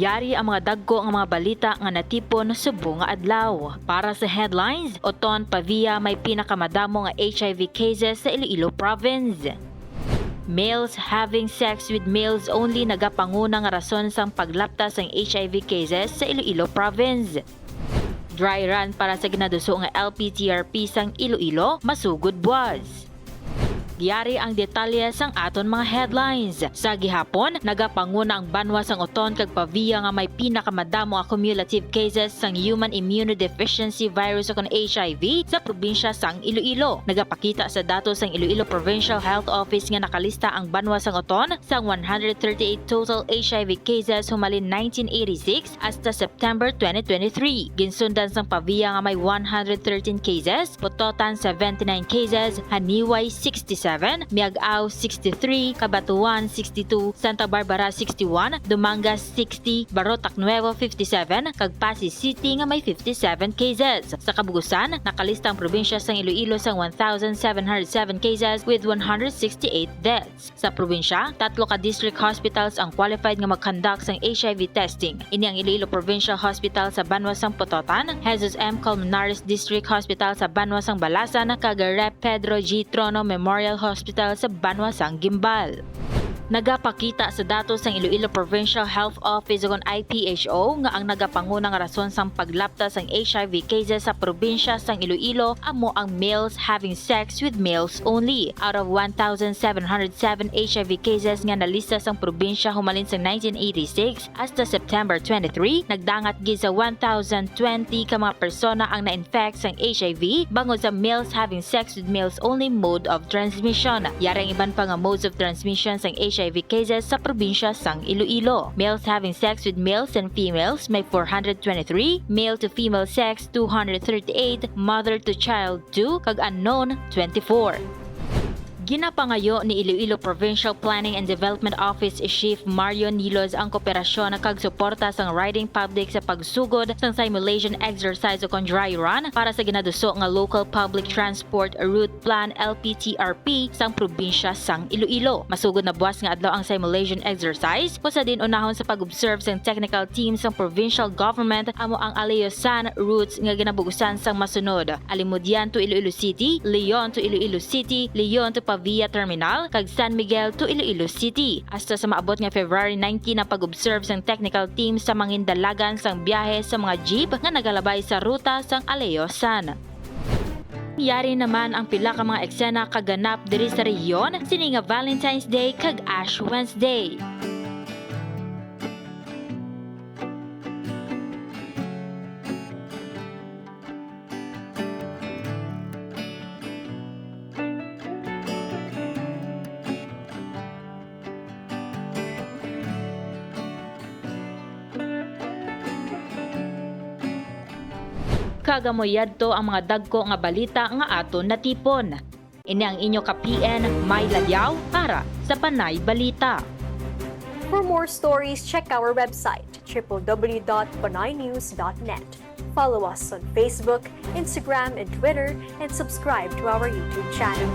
Yari ang mga dagko ang mga balita nga natipon subong nga adlaw. Para sa headlines, Oton Pavia may pinakamadamo nga HIV cases sa Iloilo Province. Males having sex with males only nagapanguna nga rason sang paglaptas ng HIV cases sa Iloilo Province. Dry run para sa ginaduso nga LPTRP sang Iloilo, masugod buwas. Giyari ang detalye sang aton mga headlines. Sa gihapon, nagapanguna ang banwa sang oton kag paviya nga may pinakamadamo cumulative cases sang human immunodeficiency virus o HIV sa probinsya sang Iloilo. Nagapakita sa datos sang Iloilo Provincial Health Office nga nakalista ang banwa sang oton sang 138 total HIV cases humalin 1986 hasta September 2023. Ginsundan sang paviya nga may 113 cases, Pototan 79 cases, Haniway 67, Miagao 63, Cabatuan 62, Santa Barbara 61, Dumangas 60, Barotac Nuevo 57, kag City nga may 57 cases. Sa kabugusan, nakalista ang probinsya sang Iloilo sang 1,707 cases with 168 deaths. Sa probinsya, tatlo ka district hospitals ang qualified nga mag-conduct sang HIV testing. Ini ang Iloilo Provincial Hospital sa Banwa sang Pototan, Jesus M. Colmenares District Hospital sa Banwa sang Balasan, kag Rep. Pedro G. Trono Memorial Hospital sa Banwa sang Gimbal. Nagapakita sa datos ng Iloilo Provincial Health Office o IPHO nga ang nagapangunang rason sang paglaptas ng HIV cases sa probinsya sang Iloilo amo ang males having sex with males only. Out of 1,707 HIV cases nga nalista sang probinsya humalin sa 1986 hasta September 23, nagdangat gid sa 1,020 ka mga persona ang na-infect sang HIV bangod sa males having sex with males only mode of transmission. Yarang iban pa nga modes of transmission sang HIV cases sa probinsya sang Iloilo. Males having sex with males and females may 423, male to female sex 238, mother to child 2, kag unknown 24. Ginapangayo ni Iloilo Provincial Planning and Development Office Chief Mario Nilos ang kooperasyon na kagsuporta sang riding public sa pagsugod sang simulation exercise o dry run para sa ginaduso nga Local Public Transport Route Plan LPTRP sang probinsya sang Iloilo. Masugod na buwas nga adlaw ang simulation exercise kung sa din unahon sa pag-observe sang technical team sang provincial government amo ang Alayosan routes nga ginabugusan sang masunod. Alimudian to Iloilo City, Leon to Iloilo City, Leon to Pavia Terminal, kag San Miguel to Iloilo City. Hasta sa maabot nga February 19 ang pag-observe sang technical team sa mangindalagan sang biyahe sa mga jeep nga nagalabay sa ruta sang Alayosan. Yari naman ang pila ka mga eksena kaganap diri sa rehiyon sini nga Valentine's Day kag Ash Wednesday. Kagamoyadto ang mga dagko nga balita nga aton natipon. Ini ang inyo ka PN May Ladyaw para sa Panay Balita. For more stories, check our website www.panaynews.net. Follow us on Facebook, Instagram, and Twitter, and subscribe to our YouTube channel.